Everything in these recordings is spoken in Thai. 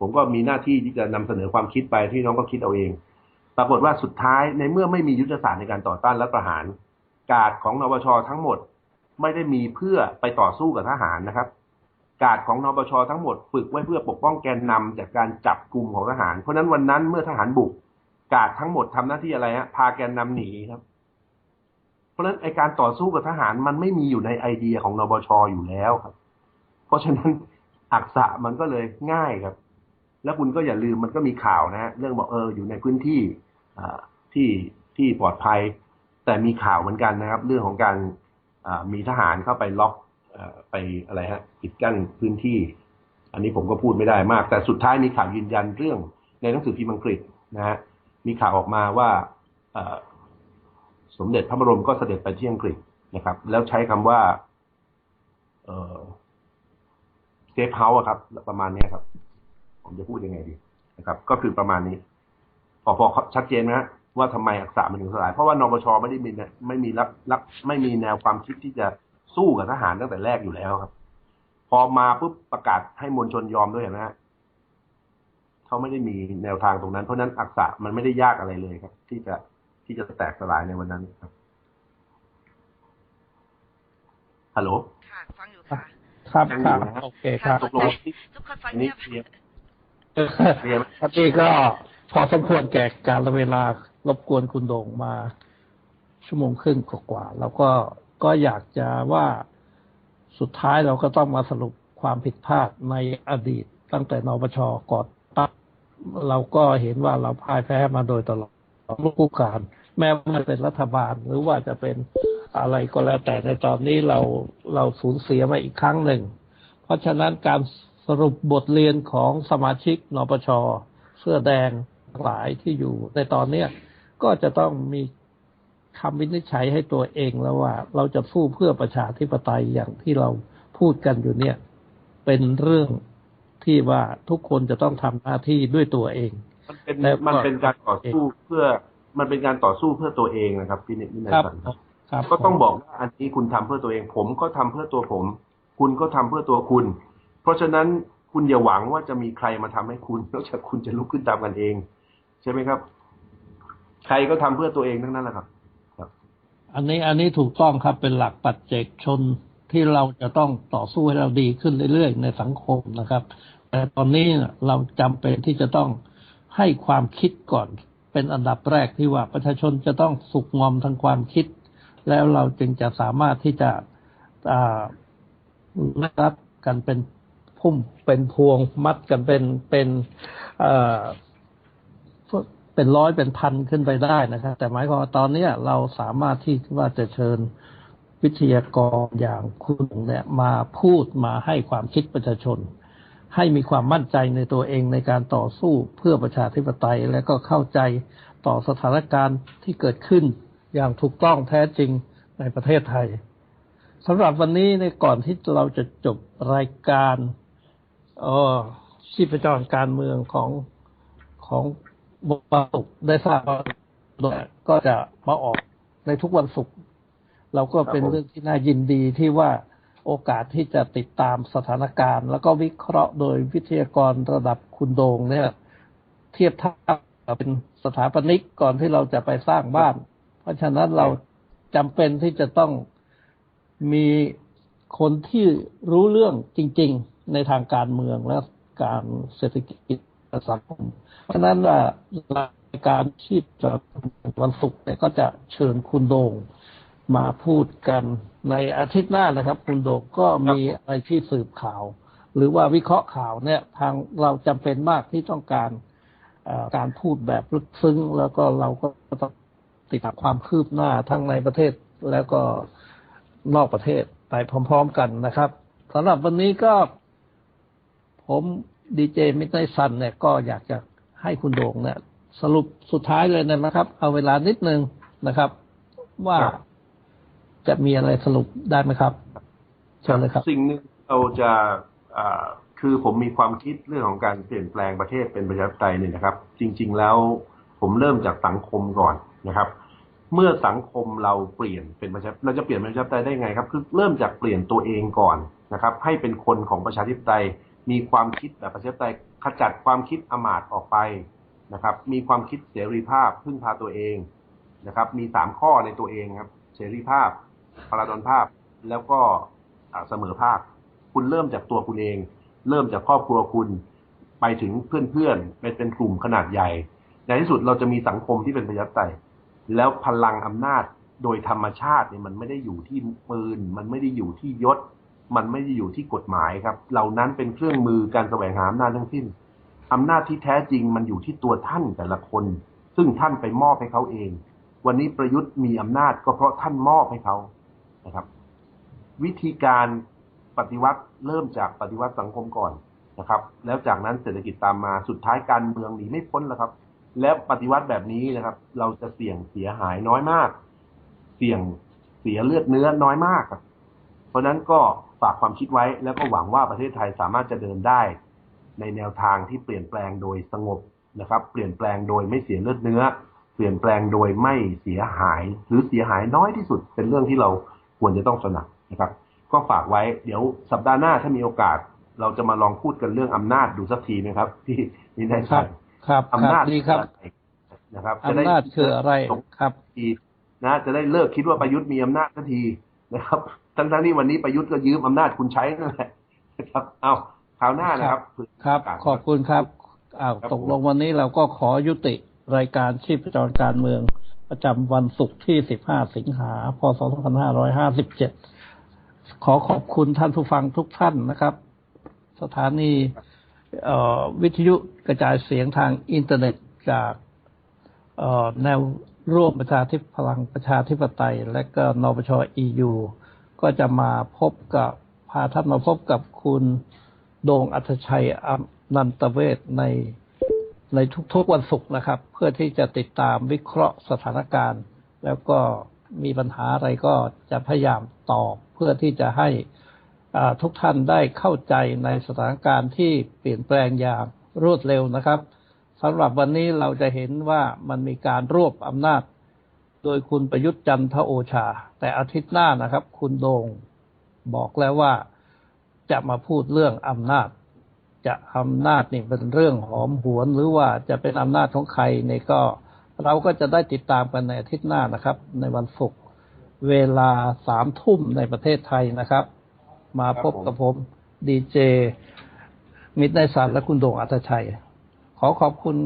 ผมก็มีหน้าที่ที่จะนำเสนอความคิดไปที่น้องก็คิดเอาเอง ปรากฏว่าสุดท้ายในเมื่อไม่มียุทธศาสตร์ในการต่อต้านรัฐประหาร กาดของนปชทั้งหมดไม่ได้มีเพื่อไปต่อสู้กับทหารนะครับ กาดของนปชทั้งหมดฝึกไว้เพื่อปกป้องแกนนำจากการจับกลุ่มของทหาร เพราะนั้นวันนั้นเมื่อทหารบุก กาดทั้งหมดทำหน้าที่อะไรฮะพาแกนนำหนีครับ เพราะฉะนั้นไอการต่อสู้กับทหารมันไม่มีอยู่ในไอเดียของนบชอยู่แล้วครับ เพราะฉะนั้นอักษะมันก็เลยง่ายครับ แล้วคุณก็อย่าลืมมันก็มีข่าวนะฮะเรื่องบอกเอออยู่ในพื้นที่ที่ที่ปลอดภัย แต่มีข่าวเหมือนกันนะครับ เรื่องของการมีทหารเข้าไปล็อกไปอะไรฮะปิดกั้นพื้นที่ อันนี้ผมก็พูดไม่ได้มาก แต่สุดท้ายมีข่าวยืนยันเรื่องในหนังสือพิมพ์อังกฤษนะฮะมีข่าวออกมาว่าสมเด็จพระบรมก็เสด็จไปที่อังกฤษนะครับ แล้วใช้คำว่าเซฟเฮาส์ครับ ประมาณนี้ครับ ผมจะพูดยังไงดีนะครับ ก็คือประมาณนี้พอพอชัดเจนนะว่าทำไมอักษะมันถึงสลาย เพราะว่านปชไม่ได้มีไม่มีรับรับไม่มีแนวความคิดที่จะสู้กับทหารตั้งแต่แรกอยู่แล้วครับ พอมาปุ๊บประกาศให้มวลชนยอมด้วยนะฮะเขาไม่ได้มีแนวทางตรงนั้น เพราะนั้นอักษะมันไม่ได้ยากอะไรเลยครับ ที่จะที่จะแตกสลายในวันนั้นครับฮัลโหลค่ะฟังอยู่ค่ะครับครับโอเคครับตกลงทุกคนฟังเนี่ยเรียน ครับนี่ก็พอสมควรแก่การเวลารบกวนคุณโด่งมา ชั่วโมงครึ่งกว่าแล้วก็ก็อยากจะว่าสุดท้ายเราก็ต้องมาสรุปความผิดพลาดในอดีต ตั้งแต่นปชก่อนตั้งเราก็เห็นว่าเราพ่ายแพ้มาโดยตลอดลูกการ แม้ว่าจะเป็นรัฐบาลหรือว่าจะเป็นอะไรก็แล้วแต่ในตอนนี้เราเราสูญเสียมาอีกครั้งหนึ่ง เพราะฉะนั้นการ สรุปบทเรียนของสมาชิกนปชเสื้อแดงหลายที่อยู่ในตอนเนี้ยก็จะต้องมีคำวินิจฉัยให้ตัวเองแล้วว่า เราจะสู้เพื่อประชาธิปไตยอย่างที่เราพูดกันอยู่เนี่ย เป็นเรื่องที่ว่าทุกคนจะต้องทำหน้าที่ด้วยตัวเอง มันเป็นมันเป็นการต่อสู้เพื่อ มันเป็นการต่อสู้เพื่อตัวเองนะครับพี่นิดนายสันครับ ก็ต้องบอกว่าอันนี้คุณทำเพื่อตัวเอง ผมก็ทำเพื่อตัวผม คุณก็ทำเพื่อตัวคุณเพ ราะฉะนั้นคุณอย่าหวังว่าจะมีใครมาทำให้คุณนอกจากคุณจะลุกขึ้นตามกันเอง ใช่ไหมครับ ใครก็ทำเพื่อตัวเองทั้งนั้นแหละครับ อันนี้อันนี้ถูกต้องครับเป็นหลักปัจเจกชนที่เราจะต้องต่อสู้ให้เราดีขึ้นเรื่อยๆในสังคมนะครับ แต่ตอนนี้เราจำเป็นที่จะต้องให้ความคิดก่อน เป็นอันดับแรกที่ว่าประชาชนจะต้องสุกงอมทางความคิด แล้วเราจึงจะสามารถที่จะรับกันเป็น พุ่มเป็นพวงมัดกันเป็นเป็นเอ่อเป็นร้อยเป็นพันขึ้นไปได้นะครับ แต่หมายความว่าตอนนี้เราสามารถที่ว่าจะเชิญวิทยากรอย่างคุณเนี่ยมาพูดมาให้ความคิดประชาชน ให้มีความมั่นใจในตัวเองในการต่อสู้เพื่อประชาธิปไตย และก็เข้าใจต่อสถานการณ์ที่เกิดขึ้นอย่างถูกต้องแท้จริงในประเทศไทยสำหรับวันนี้ในก่อนที่เราจะจบรายการ ชีพจรการเมืองของของวันศุกร์ได้ทราบก็จะมาออกในทุกวันศุกร์เราก็เป็นเรื่องที่น่ายินดีที่ว่าโอกาสที่จะติดตามสถานการณ์ แล้วก็วิเคราะห์โดยวิทยากรระดับคุณโดงเนี่ย เทียบเท่าเป็นสถาปนิกก่อนที่เราจะไปสร้างบ้าน เพราะฉะนั้นเราจำเป็นที่จะต้องมีคนที่รู้เรื่องจริง ๆ ในทางการเมืองและการเศรษฐกิจสังคมเพราะนั้นว่ารายการชีพจะวันศุกร์เนี่ยก็จะเชิญคุณโดงมาพูดกันในอาทิตย์หน้านะครับ คุณโดงก็มีอะไรที่สืบข่าว หรือว่าวิเคราะห์ข่าวเนี่ย ทางเราจำเป็นมากที่ต้องการการพูดแบบลึกซึ้ง แล้วก็เราก็ต้องติดตามความคืบหน้าทั้งในประเทศแล้วก็นอกประเทศไปพร้อม ๆ กันนะครับสำหรับวันนี้ก็ ผมดีเจมิตรซันเนี่ยก็อยากจะให้คุณโด่งเนี่ยสรุปสุดท้ายเลยนะครับ เอาเวลานิดนึงนะครับ ว่าจะมีอะไรสรุปได้ไหมครับเชิญเลยครับ สิ่งหนึ่งเราจะคือผมมีความคิดเรื่องของการเปลี่ยนแปลงประเทศเป็นประชาธิปไตยเนี่ยนะครับ จริง ๆ แล้วผมเริ่มจากสังคมก่อนนะครับ เมื่อสังคมเราเปลี่ยนเป็นประชาเราจะเปลี่ยนเป็นประชาธิปไตยได้ไงครับ คือเริ่มจากเปลี่ยนตัวเองก่อนนะครับ ให้เป็นคนของประชาธิปไตย มีความคิดแบบประชาธิปไตยขจัดความคิดอมาตย์ออกไปนะครับ มีความคิดเสรีภาพพึ่งพาตัวเองนะครับ มีสามข้อในตัวเองครับเสรีภาพพลาดอนภาพแล้วก็เสมอภาค คุณเริ่มจากตัวคุณเอง เริ่มจากครอบครัวคุณไปถึงเพื่อนๆเป็นเป็นกลุ่มขนาดใหญ่ ในที่สุดเราจะมีสังคมที่เป็นประชาธิปไตยแล้วพลังอำนาจโดยธรรมชาติเนี่ยมันไม่ได้อยู่ที่ปืน มันไม่ได้อยู่ที่ยศ มันไม่ได้อยู่ที่กฎหมายครับ เหล่านั้นเป็นเครื่องมือการแสวงหาอำนาจทั้งสิ้นอำนาจที่แท้จริงมันอยู่ที่ตัวท่านแต่ละคน ซึ่งท่านไปมอบให้เขาเอง วันนี้ประยุทธ์มีอำนาจก็เพราะท่านมอบให้เขานะครับ วิธีการปฏิวัติเริ่มจากปฏิวัติสังคมก่อนนะครับ แล้วจากนั้นเศรษฐกิจตามมาสุดท้ายการเมืองหนีไม่พ้นแล้วครับ แล้วปฏิวัติแบบนี้นะครับ เราจะเสี่ยงเสียหายน้อยมาก เสี่ยงเสียเลือดเนื้อน้อยมากครับ เพราะฉะนั้นก็ ฝากความคิดไว้แล้วก็หวังว่าประเทศไทยสามารถจะเดินได้ ในแนวทางที่เปลี่ยนแปลงโดยสงบนะครับ เปลี่ยนแปลงโดยไม่เสียเลือดเนื้อ เปลี่ยนแปลงโดยไม่เสียหาย หรือเสียหายน้อยที่สุด เป็นเรื่องที่เราควรจะต้องสนับนะครับ ก็ฝากไว้เดี๋ยวสัปดาห์หน้าถ้ามีโอกาส เราจะมาลองพูดกันเรื่องอำนาจดูสักทีนะครับที่นี่ได้ครับครับคอำนารัจบดีครับออะไรนะครับจะได้อำนาจคืออะไรครับทีนะจะได้เลิกคิดว่าประยุทธ์มีอำนาจสักทีนะครับ ทั้งทั้งๆที่วันนี้ประยุทธ์ก็ยืมอำนาจคุณใช้นั่นแหละนะครับ เอาคราวหน้านะครับ ครับ ขอบคุณครับอ้าวครับตกลงวันนี้เราก็ขอยุติรายการชีพจรการเมือง ประจำวันศุกร์ที่ 15 สิงหา พศ 2557 ขอขอบคุณท่านผู้ฟังทุกท่านนะครับ สถานีเอ่อวิทยุกระจายเสียงทางอินเทอร์เน็ตจากเอ่อแนวร่วมประชาธิปพลังประชาธิปไตย และก็นปช EU ก็จะมาพบกับพาท่านมาพบกับคุณโดงอัธชัยอนันตเวศในในทุกๆวันศุกร์นะครับ เพื่อที่จะติดตามวิเคราะห์สถานการณ์ แล้วก็มีปัญหาอะไรก็จะพยายามตอบเพื่อที่จะให้ทุกท่านได้เข้าใจในสถานการณ์ที่เปลี่ยนแปลงอย่างรวดเร็วนะครับสำหรับวันนี้เราจะเห็นว่ามันมีการรวบอำนาจ โดยคุณประยุทธ์จันทโอชา แต่อาทิตย์หน้านะครับ คุณโดงบอกแล้วว่าจะมาพูดเรื่องอำนาจ จะอำนาจนี่เป็นเรื่องหอมหวนหรือว่าจะเป็นอำนาจของใครนี่ก็ เราก็จะได้ติดตามกันในอาทิตย์หน้านะครับ ในวันศุกร์เวลาสามทุ่มในประเทศไทยนะครับ มาพบกับผมดีเจมิตรในสารและคุณโดงอัตชัย ขอขอบคุณ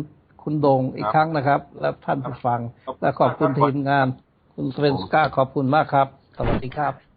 คุณโดงอีกครั้งนะครับ และท่านผู้ฟัง และขอบคุณทีมงาน คุณสเวนสก้าขอบคุณมากครับ สวัสดีครับ